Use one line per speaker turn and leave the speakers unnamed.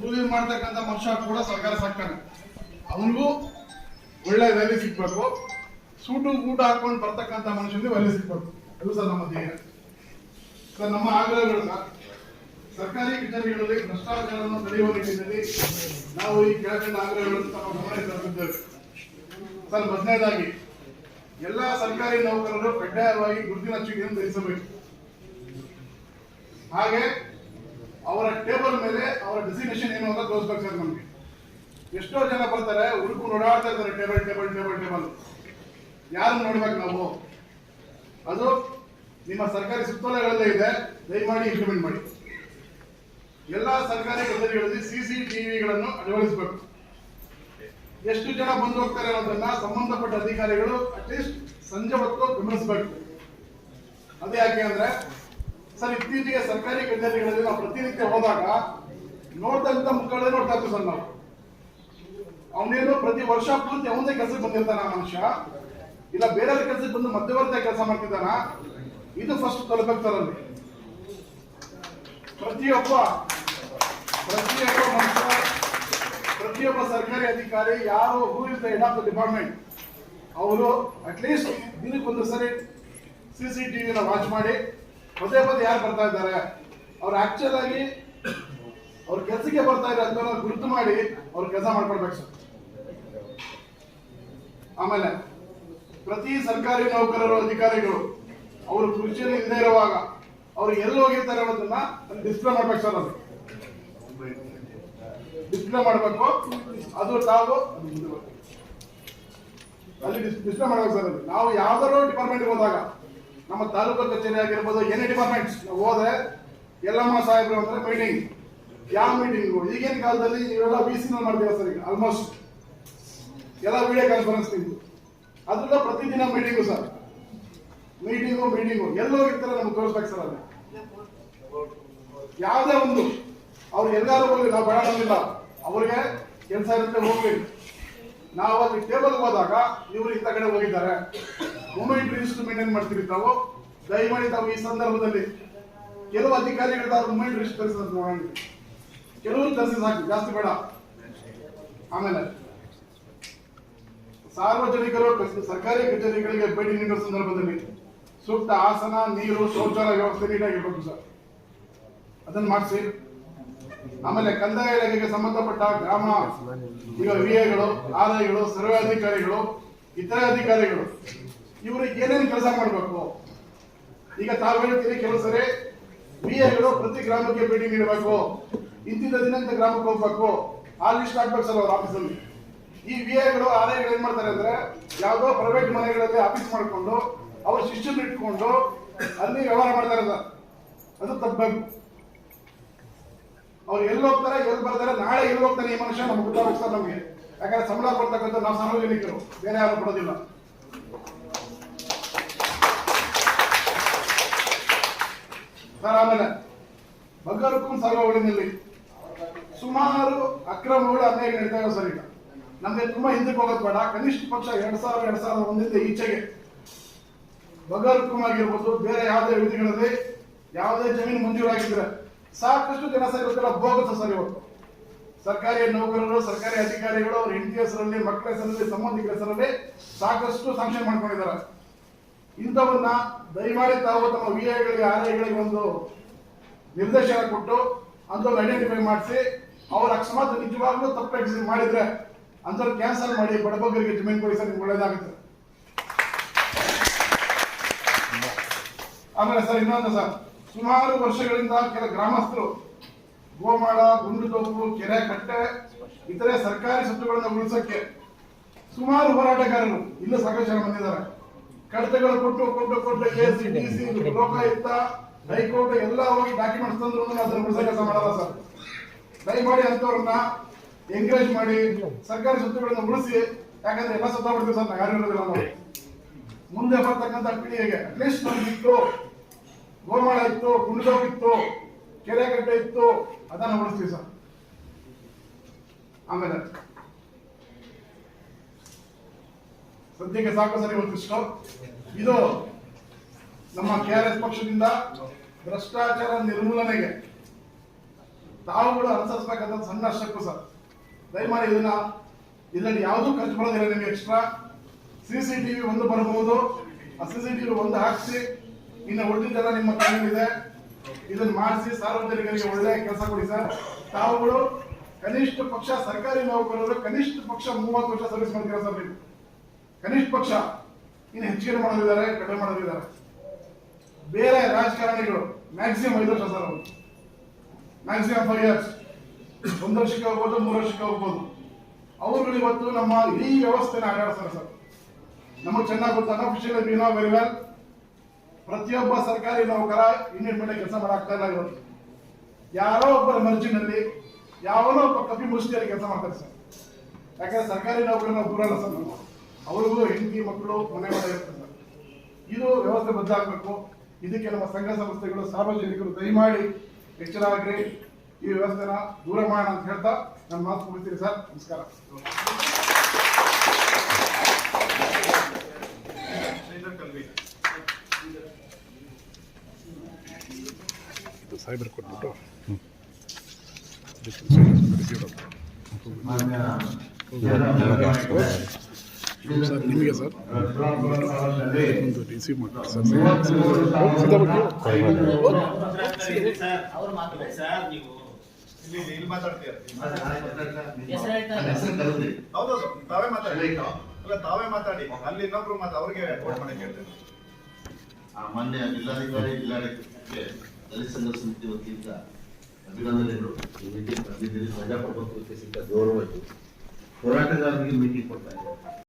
ಕೂಲಿ ಮಾಡ್ತಕ್ಕಂಥ ಮನುಷ್ಯ ಕೂಡ ಸರ್ಕಾರ ಸಾಕ್ತಾನೆ. ಅವನಿಗೂ ಒಳ್ಳೆ ವ್ಯಾಲ್ಯೂ ಸಿಗ್ಬೇಕು. ಸೂಟು ಊಟ ಹಾಕೊಂಡು ಬರ್ತಕ್ಕಂಥ ಮನುಷ್ಯನಿಗೆ ವ್ಯಾಲ್ಯೂ ಸಿಗ್ಬೇಕು. ಅದು ಸರ್ ನಮ್ಮ ಧ್ಯೇಯ. ಸರ್, ನಮ್ಮ ಆಗ್ರಹಗಳು ಸರ್ಕಾರಿ ಕಚೇರಿಗಳಲ್ಲಿ ಭ್ರಷ್ಟಾಚಾರವನ್ನು ತಡೆಯುವ ನಿಟ್ಟಿನಲ್ಲಿ ನಾವು ಈ ಕೆಳಕಂಡ ಆಗ್ರಹಗಳನ್ನು ತಮ್ಮ ಗಮನಕ್ಕೆ ತರುತ್ತಿದ್ದೇವೆ. ಸರ್, ಮೊದಲನೇದಾಗಿ, ಎಲ್ಲ ಸರ್ಕಾರಿ ನೌಕರರು ಕಡ್ಡಾಯವಾಗಿ ಗುರುತಿನ ಚೀಟಿಯನ್ನು ಧರಿಸಬೇಕು. ಹಾಗೆ ಅವರ ಟೇಬಲ್ ಮೇಲೆ ಅವರ ಡೆಸಿಗ್ನೇಷನ್ ಏನು ಅಂತ ತೋರಿಸ್ಬೇಕು ಸರ್ ನಮಗೆ. ಎಷ್ಟೋ ಜನ ಬರ್ತಾರೆ ಹುಡುಕು ಓಡಾಡ್ತಾ ಇರ್ತಾರೆ, ಟೇಬಲ್ ಟೇಬಲ್ ಟೇಬಲ್ ಟೇಬಲ್. ಯಾರು ನೋಡ್ಬೇಕು ನಾವು? ಅದು ನಿಮ್ಮ ಸರ್ಕಾರಿ ಸುತ್ತೋಲೆಗಳಲ್ಲೇ ಇದೆ, ದಯಮಾಡಿ ಇಂಪ್ಲಿಮೆಂಟ್ ಮಾಡಿ. ಎಲ್ಲ ಸರ್ಕಾರಿ ಕಚೇರಿಗಳಲ್ಲಿ ಸಿಸಿ ಟಿವಿಗಳನ್ನು ಅಳವಡಿಸಬೇಕು. ಎಷ್ಟು ಜನ ಬಂದು ಹೋಗ್ತಾರೆ ಅನ್ನೋದನ್ನ ಸಂಬಂಧಪಟ್ಟ ಅಧಿಕಾರಿಗಳು ಅಟ್ಲೀಸ್ಟ್ ಸಂಜೆ ಹೊತ್ತು ಗಮನಿಸಬೇಕು. ಅದೇ ಯಾಕೆ ಅಂದ್ರೆ ಸರ್, ಇತ್ತೀಚೆಗೆ ಸರ್ಕಾರಿ ಕಚೇರಿಗಳಲ್ಲಿ ನಾವು ಪ್ರತಿನಿತ್ಯ ಹೋದಾಗ ನೋಡ್ದಂತ ಮುಖಗಳೇ ನೋಡ್ತಾ ಇರ್ತೀವಿ ಸರ್ ನಾವು. ಅವನೇನು ಪ್ರತಿ ವರ್ಷ ಪೂರ್ತಿ ಅವನೇ ಕೆಲಸಕ್ಕೆ ಬಂದಿರ್ತಾನ ಮನುಷ್ಯ. ಇಲ್ಲ ಬೇರೆ ಕೆಲಸಕ್ಕೆ ಬಂದು ಮಧ್ಯವರ್ತಿ ಕೆಲಸ ಮಾಡ್ತಿದ್ದಾನ? ಇದು ಫಸ್ಟ್ ತಲುಪಬೇಕು ಸರ್ ಪ್ರತಿಯೊಬ್ಬ ಪ್ರತಿಯೊಬ್ಬ ಮನುಷ್ಯ, ಪ್ರತಿಯೊಬ್ಬ ಸರ್ಕಾರಿ ಅಧಿಕಾರಿ, ಯಾರು who the head of the department ಅವರು ಅಟ್ಲೀಸ್ಟ್ ದಿನಕ್ಕೊಂದು ಸರಿ ಸಿ ಸಿ ಟಿವಿನ ವಾಚ್ ಮಾಡಿ ಪದೇ ಪದೇ ಯಾರು ಬರ್ತಾ ಇದ್ದಾರೆ? ಅವ್ರು ಆಕ್ಚುಲ್ ಆಗಿ ಅವ್ರ ಕೆಲಸಕ್ಕೆ ಬರ್ತಾ ಇದ್ದಾರೆ ಅದನ್ನ ಗುರುತು ಮಾಡಿ ಅವ್ರ ಕೆಲಸ ಮಾಡ್ಕೊಡ್ಬೇಕು ಸರ್. ಆಮೇಲೆ ಪ್ರತಿ ಸರ್ಕಾರಿ ನೌಕರರು, ಅಧಿಕಾರಿಗಳು ಅವರು ಕುರ್ಚಿಯಲ್ಲಿ ಇಲ್ಲದೆ ಇರುವಾಗ ಅವ್ರು ಎಲ್ಲಿ ಹೋಗಿರ್ತಾರೆ ಅನ್ನೋದನ್ನ ಡಿಸ್ಪ್ಲೇ ಮಾಡ್ಬೇಕು ಸರ್ ಅದು ಡಿಸ್ಪ್ಲೇ ಮಾಡಬೇಕು. ಅದು ತಾವು ಅಲ್ಲಿ ಡಿಸ್ಪ್ಲೇ ಮಾಡ್ಬೇಕು ಸರ್ ಅದು ನಾವು ಯಾವ್ದಾರು ಡಿಪಾರ್ಟ್ಮೆಂಟ್ ಹೋದಾಗ ನಮ್ಮ ತಾಲೂಕು ಕಚೇರಿ ಆಗಿರ್ಬೋದು ಎನಿ ಡಿಪಾರ್ಟ್ಮೆಂಟ್ಸ್ ನಾವು ಹೋದ್ರೆ ಎಲ್ಲಮ್ಮ ಸಾಹೇಬ್ರು ಅಂದ್ರೆ ಮೀಟಿಂಗ್ ಯಾವ ಮೀಟಿಂಗ್ ಈಗಿನ ಕಾಲದಲ್ಲಿ ಇವೆಲ್ಲ ವಿ ಸಿ ಮಾಡ್ತೀವಿ ಸರ್ ಈಗ? ಆಲ್ಮೋಸ್ಟ್ ಎಲ್ಲ ವಿಡಿಯೋ ಕಾನ್ಫರೆನ್ಸ್ ನಿಂತು ಅದೆಲ್ಲ ಪ್ರತಿದಿನ ಮೀಟಿಂಗು ಸರ್. ಮೀಟಿಂಗು ಮೀಟಿಂಗು ಎಲ್ಲೋ ಇರ್ತಾರೆ ನಮ್ಗೆ ತೋರಿಸ್ಬೇಕು ಸರ್ ಅಲ್ಲಿ. ಯಾವುದೇ ಒಂದು. ಅವ್ರು ಎಲ್ಲರೂ ಹೋಗ್ಲಿ ನಾವು ಬೇಡ ಅವ್ರಿಗೆ ಕೆಲಸ ಇರುತ್ತೆ, ಹೋಗ್ಲಿ. ನಾವು ಅಲ್ಲಿ ಟೇಬಲ್ ಹೋದಾಗ ಇವರು ಇಂಥ ಕಡೆ ಹೋಗಿದ್ದಾರೆ. ಮೂಮೆಂಟ್ ರಿಜಿಸ್ಟರ್ ಮೇಂಟೈನ್ ಮಾಡ್ತೀರಿ ತಾವು ದಯಮಾಡಿ ತಾವು ಈ ಸಂದರ್ಭದಲ್ಲಿ ಕೆಲವು ಅಧಿಕಾರಿಗಳು ಅವ್ರ ಮೂಮೆಂಟ್ ರಿಜಿಸ್ಟರ್ ನೋಡೋಣ ಕೆಲವರು ತರಿಸಿ ಸಾಕು ಜಾಸ್ತಿ ಬೇಡ ಆಮೇಲೆ ಸಾರ್ವಜನಿಕರು ಸರ್ಕಾರಿ ಕಚೇರಿಗಳಿಗೆ ಭೇಟಿ ನೀಡುವ ಸಂದರ್ಭದಲ್ಲಿ ಸೂಕ್ತ ಆಸನ, ನೀರು, ಶೌಚಾಲಯ ವ್ಯವಸ್ಥೆ ನೀಟಾಗಿರ್ಬೇಕು ಸರ್. ಅದನ್ನ ಮಾಡಿಸಿ. ಆಮೇಲೆ ಕಂದಾಯ ಇಲಾಖೆಗೆ ಸಂಬಂಧಪಟ್ಟ ಗ್ರಾಮ ಈಗ ವಿಎಗಳು ಆದಾಯಗಳು, ಸರ್ವೆ ಅಧಿಕಾರಿಗಳು, ಇತರೆ ಅಧಿಕಾರಿಗಳು ಇವ್ರಿಗೆ ಏನೇನು ಕೆಲಸ ಮಾಡಬೇಕು? ಈಗ ತಾವು ಹೇಳ್ತೀರಿ ಕೆಲವು ಸರಿ ವಿಎಗಳು ಪ್ರತಿ ಗ್ರಾಮಕ್ಕೆ ಭೇಟಿ ನೀಡಬೇಕು. ಇಂತಿದ್ದ ದಿನಾಂಕ ಗ್ರಾಮಕ್ಕೆ ಹೋಗ್ಬೇಕು. ಆ ಲಿಸ್ಟ್ ಹಾಕ್ಬೇಕು ಸರ್ ಅವ್ರ ಆಫೀಸಲ್ಲಿ ಈ ವಿಎಗಳು ಆದಾಯಗಳು ಏನ್ ಮಾಡ್ತಾರೆ ಅಂದ್ರೆ, ಯಾವ್ದೋ ಪ್ರೈವೇಟ್ ಮನೆಗಳಲ್ಲಿ ಆಫೀಸ್ ಮಾಡಿಕೊಂಡು, ಅವ್ರ ಶಿಷ್ಯನ ಇಟ್ಕೊಂಡು, ಅಲ್ಲಿ ವ್ಯವಹಾರ ಮಾಡ್ತಾರೆ ಸರ್. ಅದು ತಪ್ಪಬೇಕು ಅವ್ರು ಎಲ್ಲಿ ಹೋಗ್ತಾರೆ, ಎಲ್ಲಿ ಬರ್ತಾರೆ, ನಾಳೆ ಎಲ್ಲಿ ಹೋಗ್ತಾನೆ ಈ ಮನುಷ್ಯ ನಮ್ಗೆ ಗೊತ್ತಾಗುತ್ತೆ ಸರ್ ನಮಗೆ. ಯಾಕಂದ್ರೆ ಸಂಬಳ ಕೊಡ್ತಕ್ಕಂಥ ನಾವು ಸಾರ್ವಜನಿಕರು. ಬೇರೆ ಯಾರು ಕೊಡೋದಿಲ್ಲ. ಸರ್, ಆಮೇಲೆ ಬಗ್ಗರುಕುಂ ಸುಮಾರು ಅಕ್ರಮಗಳು ಅನೇಕ ನಡೀತಾ ಇರೋ ಸರ್ ಈಗ. ನಮಗೆ ತುಂಬಾ ಹಿಂದಕ್ಕೆ ಹೋಗೋದು ಬೇಡ. ಕನಿಷ್ಠ ಪಕ್ಷ ಎರಡ್ ಸಾವಿರ, ಎರಡ್ ಸಾವಿರದ ಒಂದಿಂದ ಈಚೆಗೆ. ಬಗರ್ಕುಂ ಆಗಿರ್ಬೋದು, ಬೇರೆ ಯಾವುದೇ ವಿಧಿಗಳಲ್ಲಿ ಯಾವುದೇ ಜಮೀನು ಮಂಜೂರಾಗಿದ್ರೆ ಸಾಕಷ್ಟು ಜನ ಸೇರಿರ್ತಾರೆ ಬೋಗಸ ಸರ್ ಇವತ್ತು. ಸರ್ಕಾರಿ ನೌಕರರು, ಸರ್ಕಾರಿ ಅಧಿಕಾರಿಗಳು, ಅವ್ರ ಹೆಂಡತಿ ಹೆಸರಲ್ಲಿ ಮಕ್ಕಳ ಹೆಸರಲ್ಲಿ, ಸಂಬಂಧಿಕರ ಹೆಸರಲ್ಲಿ ಸಾಕಷ್ಟು ಸಾಂಕ್ಷನ್ ಮಾಡ್ಕೊಂಡಿದ್ದಾರೆ. ಇಂಥವನ್ನ ದಯಮಾಡಿ ತಾವು ತಮ್ಮ ವಿಐಗಳಿಗೆ ಆರ್ಐಗಳಿಗೆ ಒಂದು ನಿರ್ದೇಶನ ಕೊಟ್ಟು ಅಂಥವ್ರು ಐಡೆಂಟಿಫೈ ಮಾಡಿಸಿ, ಅವ್ರ ಅಕಸ್ಮಾತ್ ನಿಜವಾಗ್ಲೂ ತಪ್ಪು ಎಕ್ಸಿಟ್ ಮಾಡಿದ್ರೆ ಅಂಥವ್ರು ಕ್ಯಾನ್ಸಲ್ ಮಾಡಿ ಬಡಬಗ್ಗರಿಗೆ ಜಮೀನು ಕೊಡಿ ಸರ್ ಒಳ್ಳೇದಾಗುತ್ತೆ. ಆಮೇಲೆ ಸರ್, ಇನ್ನೊಂದು ಸರ್, ಸುಮಾರು ವರ್ಷಗಳಿಂದ ಕೆಲ ಗ್ರಾಮಸ್ಥರು ಗೋಮಾಳ ಗುಂಡುತೋಪು ಕೆರೆ ಕಟ್ಟೆ, ಇತರೆ ಸರ್ಕಾರಿ ಸ್ವತ್ತುಗಳನ್ನು ಉಳಿಸಕ್ಕೆ ಸುಮಾರು ಹೋರಾಟಗಾರರು ಇಲ್ಲೂ ಸಾಕಷ್ಟು ಜನ ಬಂದಿದ್ದಾರೆ. ಕಡತಗಳು ಕೊಟ್ಟು ಕೊಟ್ಟು ಕೊಟ್ಟು A C D C Lokayukta high court ಎಲ್ಲ ಹೋಗಿ ಡಾಕ್ಯುಮೆಂಟ್ಸ್ ತಂದ್ರು ಅದನ್ನು ಉಳಿಸೋ ಕೆಲಸ ಮಾಡಲ್ಲ ಸರ್. ದಯಮಾಡಿ ಅಂತವ್ರನ್ನ ಎಂಕರೇಜ್ ಮಾಡಿ ಸರ್ಕಾರಿ ಸ್ವತ್ತುಗಳನ್ನ ಉಳಿಸಿ ಯಾಕಂದ್ರೆ ಎಲ್ಲ ಸತ್ತ ಬಿಡ್ತೀವಿ ಸರ್ ನಾವು ಯಾರು ಇರೋದಿಲ್ಲ ನಾವು. ಮುಂದೆ ಬರ್ತಕ್ಕಂಥ ಪೀಳಿಗೆಗೆ ಅಟ್ಲೀಸ್ಟ್ ನಮ್ಗಿತ್ತು ಗೋಮಾಳ ಇತ್ತು ಗುಂಡೋಗ್ ಇತ್ತು ಕೆರೆ ಕಟ್ಟೆ ಇತ್ತು ಅದನ್ನ ಉಳಿಸ್ತೀವಿ ಸರ್. ಆಮೇಲೆ ಸದ್ಯಕ್ಕೆ ಸಾಕು ಸರ್ ಇವತ್ತಿಷ್ಟು ಇದು ನಮ್ಮ ಕೆ ಆರ್ ಎಸ್ ಪಕ್ಷದಿಂದ ಭ್ರಷ್ಟಾಚಾರ ನಿರ್ಮೂಲನೆಗೆ ತಾವುಗಳು ಅನುಸರಿಸಬೇಕಂತ ಸಣ್ಣ ಅಷ್ಟಕ್ಕೂ ಸರ್. ದಯಮಾಡಿ ಇದನ್ನ ಇದರಲ್ಲಿ ಯಾವುದೂ ಖರ್ಚು ಬರೋದಿಲ್ಲ ನಿಮಗೆ ಎಕ್ಸ್ಟ್ರಾ ಸಿ ಸಿ ಟಿವಿ ಒಂದು ಬರಬಹುದು ಆ ಸಿ ಸಿ ಟಿವಿ ಒಂದು ಹಾಕಿಸಿ, ಇನ್ನು ಉಳಿದಿದ್ದೆಲ್ಲ ನಿಮ್ಮ ಕೈಯಲ್ಲಿದೆ. ಇದನ್ನ ಮಾಡಿಸಿ ಸಾರ್ವಜನಿಕರಿಗೆ ಒಳ್ಳೆಯ ಕೆಲಸ ಕೊಡಿ ಸರ್. ತಾವುಗಳು ಕನಿಷ್ಠ ಪಕ್ಷ, ಸರ್ಕಾರಿ ನೌಕರರು ಕನಿಷ್ಠ ಪಕ್ಷ ಮೂವತ್ತು ವರ್ಷ ಸರ್ವಿಸ್ ಮಾಡ್ತೀರಾ ಸರ್ ನೀವು? ಕನಿಷ್ಠ ಪಕ್ಷ ಇನ್ನು ಹೆಚ್ಚಿಗೆ ಮಾಡೋದಿದ್ದಾರೆ ಕಡಿಮೆ ಮಾಡೋದಿದ್ದಾರೆ ಬೇರೆ ರಾಜಕಾರಣಿಗಳು ಮ್ಯಾಕ್ಸಿಮಮ್ ಐದು ವರ್ಷ ಸರ್ ಅವರು. ಮ್ಯಾಕ್ಸಿಮಮ್ ಫೈವ್ ಇಯರ್ಸ್ ಒಂದು ವರ್ಷಕ್ಕೆ ಹೋಗ್ಬೋದು, ಮೂರು ವರ್ಷಕ್ಕೆ ಹೋಗ್ಬೋದು. ಅವರುಗಳು ಇವತ್ತು ನಮ್ಮ ಈ ವ್ಯವಸ್ಥೆನ ಆಡಾಡ್ತಾರೆ ಸರ್. ನಮಗೆ ಚೆನ್ನಾಗಿ ಗೊತ್ತು ಅನ್ಅಫಿಷಿಯಲ್ ವಿ ವೆರಿ ವೆಲ್ ಪ್ರತಿಯೊಬ್ಬ ಸರ್ಕಾರಿ ನೌಕರ ಇಂಡಿಯನ್ ಮೇಲೆ ಕೆಲಸ ಮಾಡಾಕ್ತಾ ಇಲ್ಲ ಇವತ್ತು. ಯಾರೋ ಒಬ್ಬರ ಮರ್ಜಿನಲ್ಲಿ ಯಾವನೋ ಒಬ್ಬ ಕಪಿ ಮುಷ್ಟಿಯಲ್ಲಿ ಕೆಲಸ ಮಾಡ್ತಾರೆ ಸರ್. ಯಾಕಂದ್ರೆ ಸರ್ಕಾರಿ ನೌಕರಿ ನಾವು ದೂರ ಅಲ್ಲ ಸರ್ ನಾವು ಅವ್ರಿಗೂ ಹೆಂಡತಿ ಮಕ್ಕಳು ಮನೆ ಮನೆ ಇರುತ್ತೆ ಇದು ವ್ಯವಸ್ಥೆ ಬದಲಾಗಬೇಕು. ಇದಕ್ಕೆ ನಮ್ಮ ಸಂಘ ಸಂಸ್ಥೆಗಳು ಸಾರ್ವಜನಿಕರು ದಯಮಾಡಿ ಎಚ್ಚರ ಆಗ್ರಿ. ಈ ವ್ಯವಸ್ಥೆನ ದೂರ ಮಾಡೋಣ ಅಂತ ಹೇಳ್ತಾ ನಾನು ಮಾತು ಮುಗಿಸ್ತೀನಿ ಸರ್. ನಮಸ್ಕಾರ. ಸಾಹೇಬರು ಕೊಟ್ಬಿಟ್ಟು ಸರ್ ಸರ್
ತಾವೇ ಮಾತಾಡಿ ಅಲ್ಲ ಇನ್ನೊಬ್ರು ಅವ್ರಿಗೆ
ಜಿಲ್ಲಾಧಿಕಾರಿ ಜಿಲ್ಲಾಡಳಿತಕ್ಕೆ ದಲಿತ ಸಂಘ ಸಮಿತಿ ವತಿಯಿಂದ ಅಭಿನಂದನೆಗಳು ಈ ಮೀಟಿಂಗ್ ಕರೆದಿದ್ದೀರಿ ಪ್ರಜಾಪ್ರಭುತ್ವಕ್ಕೆ ಸಿಕ್ಕ ಗೌರವ ಹೋರಾಟಗಾರರಿಗೆ ಮೀಟಿಂಗ್ ಕೊಡ್ತಾ ಇದ್ದಾರೆ